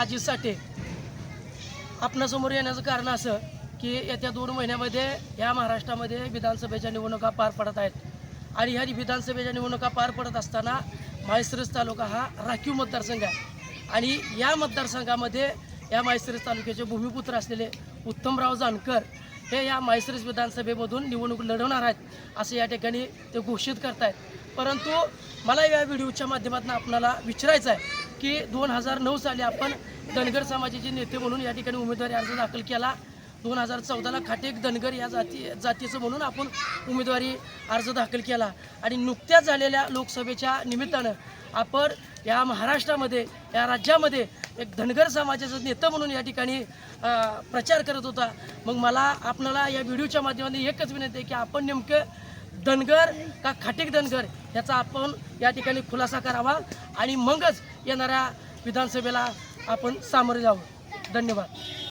अजित साठे. आपणासमोर येण्याचं कारण असं की येत्या दोन महिन्यामध्ये या महाराष्ट्रामध्ये विधानसभेच्या निवडणुका पार पडत आहेत. आणि ह्या विधानसभेच्या निवडणुका पार पडत असताना माहेसरस तालुका हा राखीव मतदारसंघ आहे. आणि या मतदारसंघामध्ये या माहेसरस तालुक्याचे भूमिपुत्र असलेले उत्तमराव जानकर हे या माहेसरस विधानसभेमधून निवडणूक लढवणार आहेत असं या ठिकाणी ते घोषित करतायत. परंतु मला या व्हिडिओच्या माध्यमातून आपणाला विचारायचं आहे की दोन हजार नऊ साली आपण धनगर समाजाचे नेते म्हणून या ठिकाणी उमेदवारी अर्ज दाखल केला. दोन हजार चौदाला खाटेक धनगर या जाती जातीचं म्हणून आपण उमेदवारी अर्ज दाखल केला. आणि नुकत्याच झालेल्या लोकसभेच्या निमित्तानं आपण या महाराष्ट्रामध्ये या राज्यामध्ये एक धनगर समाजाचं नेतं म्हणून या ठिकाणी प्रचार करत होता. मग मला आपणाला या व्हिडिओच्या माध्यमातून एकच विनंती आहे की आपण नेमकं धनगर का खाटीक धनगर याचा आपण या ठिकाणी खुलासा करावा आणि मगच येणाऱ्या विधानसभेला आपण सामोरे जावं. धन्यवाद.